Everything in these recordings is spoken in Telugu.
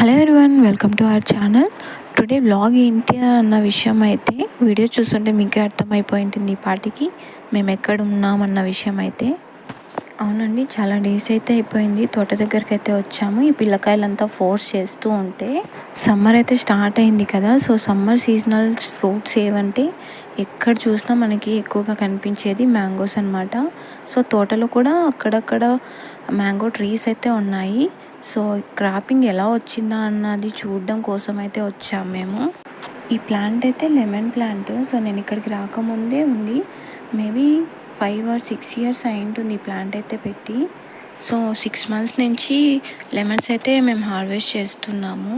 Hello everyone welcome to our channel today blog ఏంటి అన్న విషయం అయితే వీడియో చూస్తుంటే మీకే అర్థమైపోయింటుంది ఈ పాటికి. మేము ఎక్కడ ఉన్నామన్న విషయం అయితే అవునండి చాలా డేస్ అయితే అయిపోయింది. తోట దగ్గరికి అయితే వచ్చాము. ఈ పిల్లకాయలంతా ఫోర్స్ చేస్తూ ఉంటే సమ్మర్ అయితే స్టార్ట్ అయింది కదా. సో సమ్మర్ సీజనల్ ఫ్రూట్స్ ఏవంటే ఎక్కడ చూసినా మనకి ఎక్కువగా కనిపించేది మ్యాంగోస్ అనమాట సో తోటలో కూడా అక్కడక్కడ మ్యాంగో ట్రీస్ అయితే ఉన్నాయి. సో క్రాపింగ్ ఎలా వచ్చిందా అన్నది చూడడం కోసం అయితే వచ్చాము మేము. ఈ ప్లాంట్ అయితే లెమన్ ప్లాంట్. సో నేను ఇక్కడికి రాకముందే ఉంది. Maybe five or six years అయింటుంది ఈ ప్లాంట్ అయితే పెట్టి. సో సిక్స్ మంత్స్ నుంచి లెమన్స్ అయితే మేము హార్వెస్ట్ చేస్తున్నాము.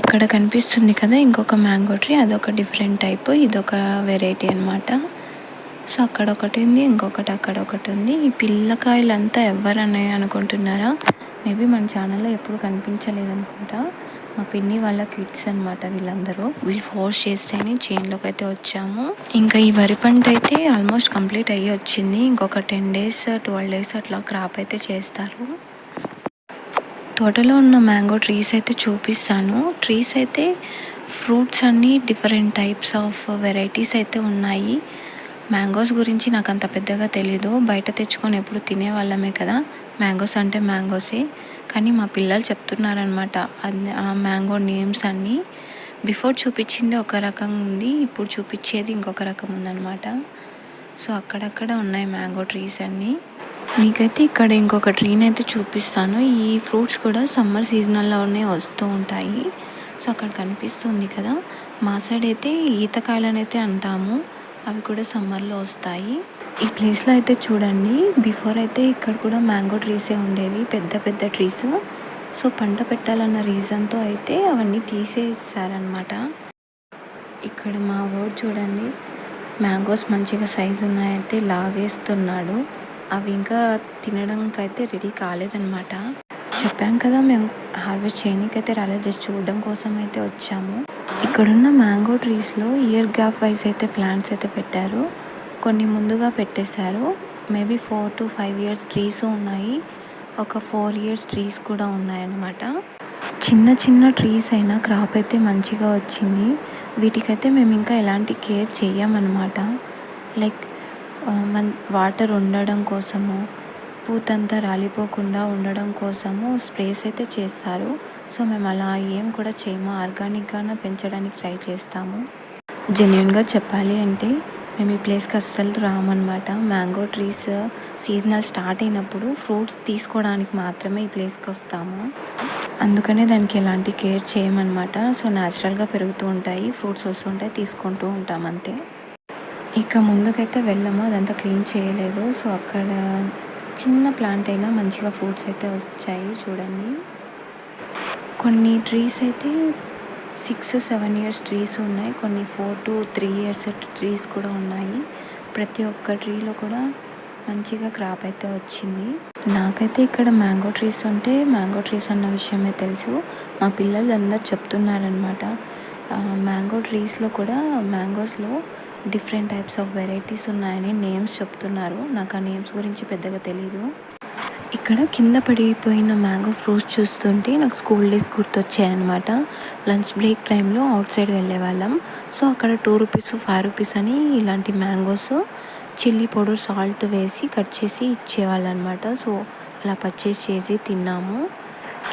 అక్కడ కనిపిస్తుంది కదా ఇంకొక మ్యాంగో ట్రీ. అదొక డిఫరెంట్ టైప్. ఇదొక వెరైటీ అనమాట సో అక్కడ ఒకటి ఉంది ఇంకొకటి అక్కడ ఒకటి ఉంది. ఈ పిల్లకాయలంతా ఎవరని అనుకుంటున్నారా? మేబీ మన ఛానల్లో ఎప్పుడు కనిపించలేదు అనుకుంటా మా పిన్ని వాళ్ళ కిడ్స్ అనమాట వీళ్ళందరూ. వీళ్ళు ఫోర్స్ చేస్తేనే చేన్లోకి అయితే వచ్చాము. ఇంకా ఈ వరి పంట అయితే ఆల్మోస్ట్ కంప్లీట్ అయ్యి వచ్చింది. ఇంకొక టెన్ డేస్ ట్వెల్వ్ డేస్ అట్లా క్రాప్ అయితే చేస్తారు. తోటలో ఉన్న మ్యాంగో ట్రీస్ అయితే చూపిస్తాను. ట్రీస్ అయితే ఫ్రూట్స్ అన్నీ డిఫరెంట్ టైప్స్ ఆఫ్ వెరైటీస్ అయితే ఉన్నాయి. మ్యాంగోస్ గురించి నాకు అంత పెద్దగా తెలీదు. బయట తెచ్చుకొని ఎప్పుడు తినేవాళ్ళమే కదా. మ్యాంగోస్ అంటే మ్యాంగోసే. కానీ మా పిల్లలు చెప్తున్నారనమాట ఆ మ్యాంగో నేమ్స్ అన్నీ బిఫోర్ చూపించింది ఒక రకం ఉంది. ఇప్పుడు చూపించేది ఇంకొక రకం ఉందన్నమాట. సో అక్కడక్కడ ఉన్నాయి మ్యాంగో ట్రీస్ అన్నీ. మీకైతే ఇక్కడ ఇంకొక ట్రీని అయితే చూపిస్తాను. ఈ ఫ్రూట్స్ కూడా సమ్మర్ సీజనల్లోనే వస్తూ ఉంటాయి. సో అక్కడ కనిపిస్తుంది కదా. మా సైడ్ అయితే ఈతకాయలని అయితే అంటాము. అవి కూడా సమ్మర్లో వస్తాయి. ఈ ప్లేస్లో అయితే చూడండి బిఫోర్ అయితే ఇక్కడ కూడా మ్యాంగో ట్రీసే ఉండేవి పెద్ద పెద్ద ట్రీస్. సో పంట పెట్టాలన్న రీజన్తో అయితే అవన్నీ తీసేసారనమాట ఇక్కడ మా వాడు చూడండి మ్యాంగోస్ మంచిగా సైజు ఉన్నాయైతే లాగేస్తున్నాడు. అవి ఇంకా తినడానికి అయితే రెడీ కాలేదనమాట చెప్పాం కదా మేము హార్వెస్ట్ చేయడానికి అయితే రాలేదు. జస్ట్ చూడడం కోసం అయితే వచ్చాము. ఇక్కడున్న మ్యాంగో ట్రీస్లో ఇయర్ గ్యాప్ వైజ్ అయితే ప్లాంట్స్ అయితే పెట్టారు. కొన్ని ముందుగా పెట్టేశారు. Maybe four to five years trees ఉన్నాయి. ఒక ఫోర్ ఇయర్స్ ట్రీస్ కూడా ఉన్నాయన్నమాట. చిన్న చిన్న ట్రీస్ అయినా క్రాప్ అయితే మంచిగా వచ్చింది. వీటికైతే మేము ఇంకా ఎలాంటి కేర్ చెయ్యమన్నమాట. లైక్ మన్ వాటర్ ఉండడం కోసము పూతంతా రాలిపోకుండా ఉండడం కోసము స్ప్రేస్ అయితే చేస్తారు. సో మేము అలా ఏం కూడా చేయము. ఆర్గానిక్గానే పెంచడానికి ట్రై చేస్తాము. జెన్యున్గా చెప్పాలి అంటే మేము ఈ ప్లేస్కి అస్సలు రామన్నమాట మ్యాంగో ట్రీస్ సీజనల్ స్టార్ట్ అయినప్పుడు ఫ్రూట్స్ తీసుకోవడానికి మాత్రమే ఈ ప్లేస్కి వస్తాము. అందుకనే దానికి ఎలాంటి కేర్ చేయమన్నమాట సో న్యాచురల్గా పెరుగుతూ ఉంటాయి. ఫ్రూట్స్ వస్తుంటాయి తీసుకుంటూ ఉంటాం అంతే. ఇక ముందుకైతే వెళ్ళాము. అదంతా క్లీన్ చేయలేదు. సో అక్కడ చిన్న ప్లాంట్ అయినా మంచిగా ఫ్రూట్స్ అయితే వచ్చాయి చూడండి. కొన్ని ట్రీస్ అయితే సిక్స్ సెవెన్ ఇయర్స్ ట్రీస్ ఉన్నాయి. కొన్ని four to three years trees కూడా ఉన్నాయి. ప్రతి ఒక్క ట్రీలో కూడా మంచిగా క్రాప్ అయితే వచ్చింది. నాకైతే ఇక్కడ మ్యాంగో ట్రీస్ ఉంటే మ్యాంగో ట్రీస్ అన్న విషయమే తెలుసు. మా పిల్లలు అందరు చెప్తున్నారనమాట మ్యాంగో ట్రీస్లో కూడా మ్యాంగోస్లో డిఫరెంట్ టైప్స్ ఆఫ్ వెరైటీస్ ఉన్నాయని నేమ్స్ చెప్తున్నారు. నాకు ఆ నేమ్స్ గురించి పెద్దగా తెలీదు. ఇక్కడ కింద పడిపోయిన మ్యాంగో ఫ్రూట్స్ చూస్తుంటే నాకు స్కూల్ డేస్ గుర్తొచ్చాయన్నమాట. లంచ్ బ్రేక్ టైంలో అవుట్ సైడ్ వెళ్ళే వాళ్ళం సో అక్కడ టూ రూపీస్ ఫైవ్ రూపీస్ అని ఇలాంటి మ్యాంగోస్ చిల్లీ పౌడర్ సాల్ట్ వేసి కట్ చేసి ఇచ్చేవాళ్ళు అనమాట సో అలా పర్చేస్ చేసి తిన్నాము.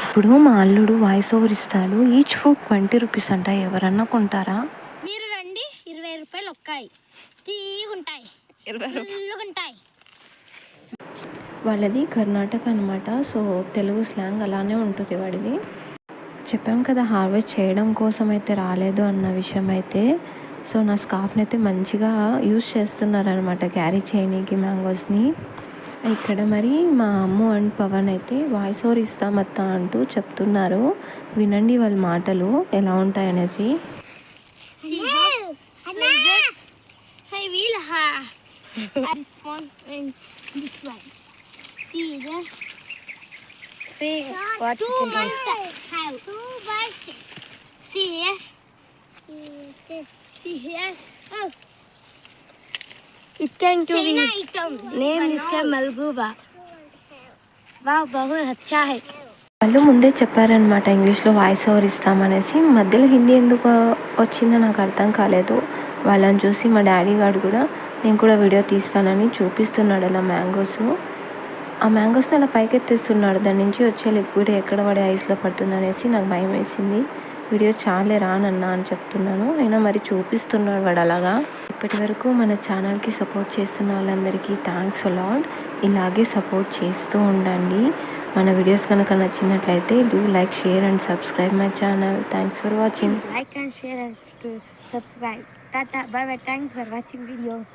ఇప్పుడు మా అల్లుడు వాయిస్ ఓవర్ ఇస్తాడు. ఈచ్ ఫ్రూట్ ట్వంటీ రూపీస్ అంట ఎవరన్నా కొంటారా? మీరు రూపాయలు ఒక్కాయి. తీగుంటాయి. ఉంటాయి వాళ్ళది కర్ణాటక అనమాట సో తెలుగు స్లాంగ్ అలానే ఉంటుంది వాడిది. చెప్పాం కదా హార్వెస్ట్ చేయడం కోసం అయితే రాలేదు అన్న విషయం అయితే సో నా స్కార్ఫ్ని అయితే మంచిగా యూస్ చేస్తున్నారనమాట క్యారీ చేయనీకి మ్యాంగోస్ని. ఇక్కడ మరి మా అమ్మ అండ్ పవన్ అయితే వాయిస్ ఓవర్ ఇస్తామత్తా అంటూ చెప్తున్నారు. వినండి వాళ్ళ మాటలు ఎలా ఉంటాయనేసి. This one. See there. See what two you can do. birds have two birds. See here. See here. Oh, Itan to China be item. name इसका मलगूबा वाह बहुत अच्छा है వాళ్ళు ముందే చెప్పారనమాట ఇంగ్లీష్లో వాయిస్ ఓవర్ ఇస్తామనేసి మధ్యలో హిందీ ఎందుకు వచ్చిందో నాకు అర్థం కాలేదు వాళ్ళని చూసి మా డాడీ గారు కూడా నేను కూడా వీడియో తీస్తానని చూపిస్తున్నాడు అలా మ్యాంగోస్. ఆ మ్యాంగోస్ని అలా పైకెత్తేస్తున్నాడు. దాని నుంచి వచ్చే లిక్విడ్ ఎక్కడ పడే ఐస్లో పడుతుంది అనేసి నాకు భయం వేసింది. వీడియో చాలే రానన్నా అని చెప్తున్నాను. అయినా మరి చూపిస్తున్నాడు వాడు అలాగా. ఇప్పటి వరకు మన ఛానల్కి సపోర్ట్ చేస్తున్న వాళ్ళందరికీ థ్యాంక్స్ అలాడ్ ఇలాగే సపోర్ట్ చేస్తూ ఉండండి. మన వీడియోస్ కనుక నచ్చినట్లయితే do like share and subscribe my channel. Thanks for watching. Like and share and subscribe. Tata. Bye bye. Thanks for watching video.